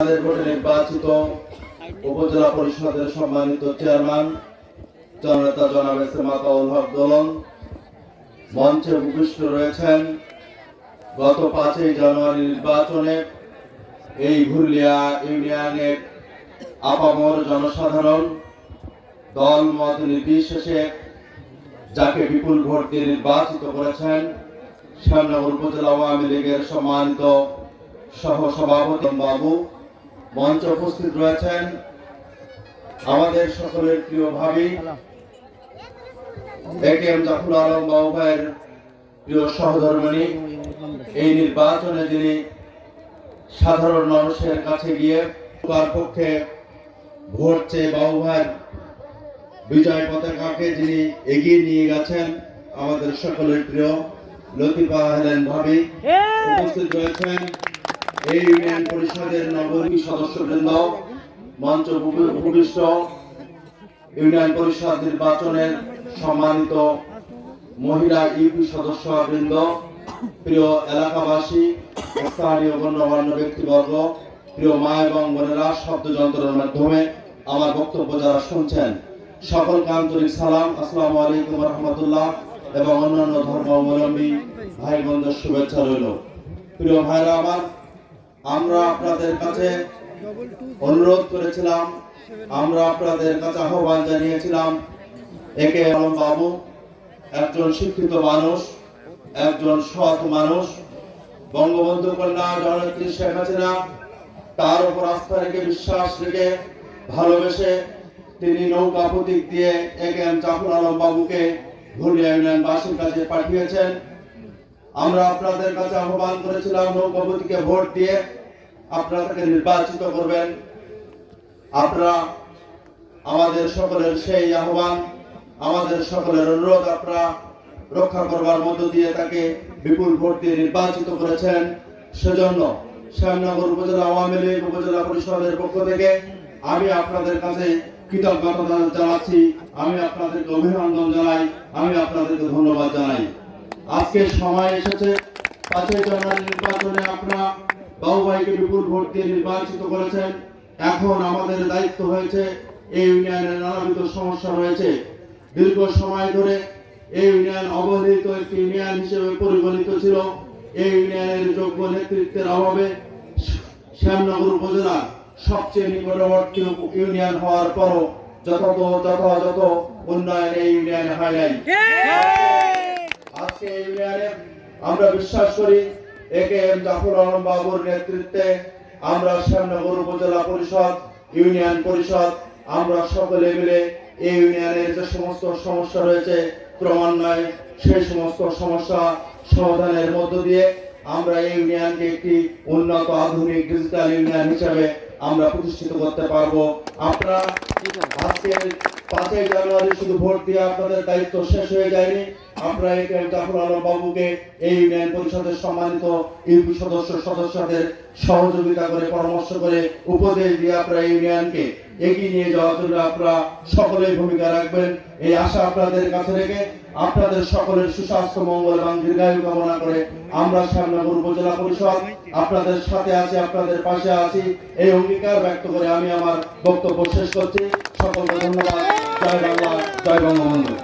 আমাদের ভোটে নির্বাচিত উপজেলা পরিষদের সম্মানিত চেয়ারম্যান, জননেতা জনাব এস হক দোলন। মঞ্চে উপবিষ্ট রয়েছেন গত পাঁচই জানুয়ারি নির্বাচনে এই ঘুরলিয়া ইউনিয়নের আপামর জনসাধারণ, দল মত নির্বিশেষে যাকে বিপুল ভোট দিয়ে নির্বাচিত করেছেন শ্যামনগর উপজেলা আওয়ামী লীগের সম্মানিত সহ সভাপতি বাবু। মঞ্চে উপস্থিত রয়েছেন আমাদের সকলের প্রিয় ভাবি এ কে জাফর আলম বাবু ভাইয়ের প্রিয় সহধর্মিনী এই নির্বাচনে যিনি সাধারণ মানুষের কাছে গিয়ে তার পক্ষে ভোট চেয়ে বাবু ভাইয়ের বিজয় পতাকাকে যিনি এগিয়ে নিয়ে গেছেন আমাদের সকলের প্রিয় লতিফা হেলেন ভাবি উপস্থিত রয়েছেন এই ইউনিয়ন পরিষদের নবনির্বাচিত সদস্যবৃন্দ, মঞ্চ উপবিষ্ট, ইউনিয়ন পরিষদ নির্বাচনের সম্মানিত মহিলা ইউপি সদস্যবৃন্দ, প্রিয় এলাকাবাসী, স্থানীয় গণ্যমান্য ব্যক্তিবর্গ, প্রিয় মা এবং বোনেরা, শব্দ যন্ত্রের মাধ্যমে আমার বক্তব্য যারা শুনছেন, সকলকে আন্তরিক সালাম, আসসালামু আলাইকুম রহমতুল্লাহ এবং অন্যান্য ধর্মাবলম্বী ভাই বোনদের শুভেচ্ছা রইল। প্রিয় ভাইরা, আমার আমরা আপনাদের কাছে অনুরোধ করেছিলাম, আমরা আপনাদের কাছে আহ্বান জানিয়েছিলাম, একে আলম বাবু, একজন শিক্ষিত মানুষ, একজন সৎ মানুষ, বঙ্গবন্ধু কন্যা জননেত্রী শেখ হাসিনা, তার উপর আস্থা রেখে, বিশ্বাস রেখে, ভালোবেসে তিনি নৌকা প্রতীক দিয়ে একে এম জাফর আলম বাবুকে ঘুরিয়া ইউনিয়নবাসীর কাছে পাঠিয়েছেন। আমরা আপনাদের কাছে আহ্বান করেছিলাম নৌকাপতিকে ভোট দিয়ে আপনারা নির্বাচিত করবেন। আপনারা আমাদের সকলের সেই আহ্বান, আমাদের সকলের অনুরোধ আপনারা রক্ষা করবার মধ্য দিয়ে তাকে বিপুল ভোট দিয়ে নির্বাচিত করেছেন। সেজন্য শ্যামনগর উপজেলা আওয়ামী লীগ উপজেলা পরিষদের পক্ষ থেকে আমি আপনাদের কাছে কৃতজ্ঞতা জানাচ্ছি। আমি আপনাদেরকে অভিনন্দন জানাই, আমি আপনাদেরকে ধন্যবাদ জানাই। আজকে সময় এসেছে, পাঁচই জানুয়ারি নির্বাচনে আপনারা বাবু ভাইকে বিপুল ভোট দিয়ে নির্বাচিত করেছেন। এখন আমাদের দায়িত্ব হয়েছে, এই ইউনিয়নের নানাবিধ সমস্যা রয়েছে। দীর্ঘ সময় ধরে এই ইউনিয়ন অবহেলিত একটি ইউনিয়ন হিসেবে পরিগণিত ছিল। এই ইউনিয়নের যোগ্য নেতৃত্বের অভাবে শ্যামনগর উপজেলা সবচেয়ে নিকটবর্তী ইউনিয়ন হওয়ার পরও যথাযথ যথাযথ উন্নয়ন এই ইউনিয়নে হয় নাই। আজকে ইউনিয়নে আমরা বিশ্বাস করি একে এম জাফর আলম বাবুর নেতৃত্বে আমরা শ্যামনগর উপজেলা পরিষদ, ইউনিয়ন পরিষদ, আমরা সকলে মিলে এই ইউনিয়নের যে সমস্ত সমস্যা রয়েছে ক্রমান্বয়ে সেই সমস্ত সমস্যা সমাধানের মধ্য দিয়ে আমরা এই ইউনিয়নকে একটি উন্নত আধুনিক ডিজিটাল ইউনিয়ন হিসেবে আমরা প্রতিষ্ঠিত করতে পারব। আপনারা আজকে পাঁচই জানুয়ারি শুধু ভোট দিয়ে আপনাদের দায়িত্ব শেষ হয়ে যায়নি। একে জাফর বাবুকে এই ইউনিয়ন পরিষদের সম্মানিত ইউপি সদস্য সদস্যদের সহযোগিতা করে, পরামর্শ করে উপদেশ দিয়ে আপনারা ইউনিয়নকে এগিয়ে নিয়ে যাওয়ার জন্য আপনারা ভূমিকা রাখবেন। এই আশা আপনাদের কাছে রেখে আপনাদের সকলের সুস্বাস্থ্য, মঙ্গল এবং দীর্ঘায়ু কামনা করে আমরা শ্যামনগর উপজেলা পরিষদ আপনাদের সাথে আছি, আপনাদের পাশে আছি। এই অঙ্গীকার ব্যক্ত করে আমি আমার বক্তব্য শেষ করছি। সকলকে ধন্যবাদ। জয় বাংলা, জয় বঙ্গবন্ধু।